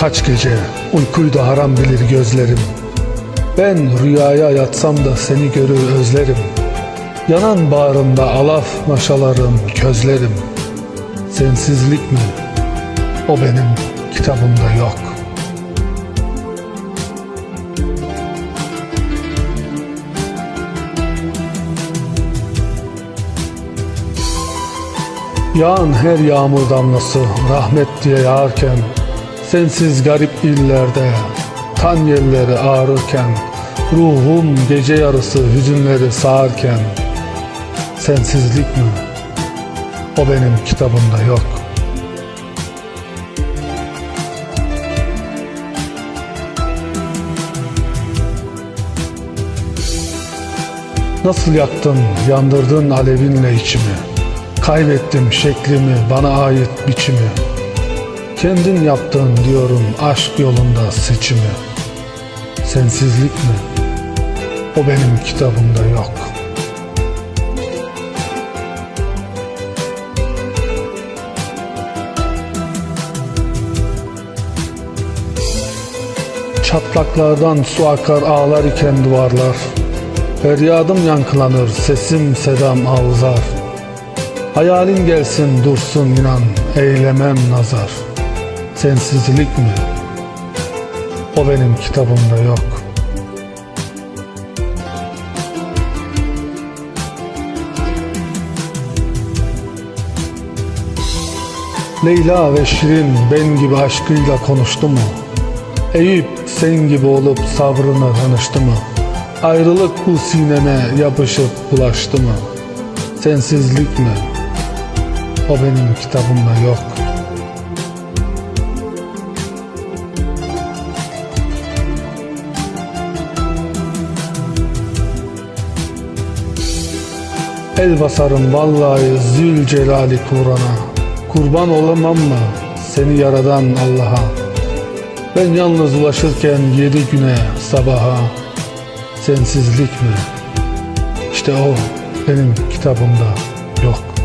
kaç gece uykuydu haram bilir gözlerim. Ben rüyaya yatsam da seni görür özlerim. Yanan bağrımda alaf maşalarım, közlerim. Sensizlik mi? O benim kitabımda yok. Yağan her yağmur damlası rahmet diye yağarken Sensiz garip illerde tan yerleri ağrırken Ruhum gece yarısı hüzünleri sağarken Sensizlik mi? O benim kitabımda yok. Nasıl yaktın, yandırdın alevinle içimi Kaybettim şeklimi, bana ait biçimi Kendin yaptın diyorum aşk yolunda seçimi Sensizlik mi? O benim kitabımda yok. Çatlaklardan su akar ağlar iken duvarlar Feryadım yankılanır sesim sedam avzar Hayalin gelsin dursun inan eylemem nazar Sensizlik mi? O benim kitabımda yok. Leyla ve Şirin ben gibi aşkıyla konuştu mu? Eyüp sen gibi olup sabrını tanıştı mı? Ayrılık bu sineme yapışıp bulaştı mı? Sensizlik mi? O benim kitabımda yok. El basarım vallahi Zülcelali Kur'an'a Kurban olamam mı seni yaradan Allah'a Ben yalnız ulaşırken yedi güne sabaha Sensizlik mi? İşte o benim kitabımda yok.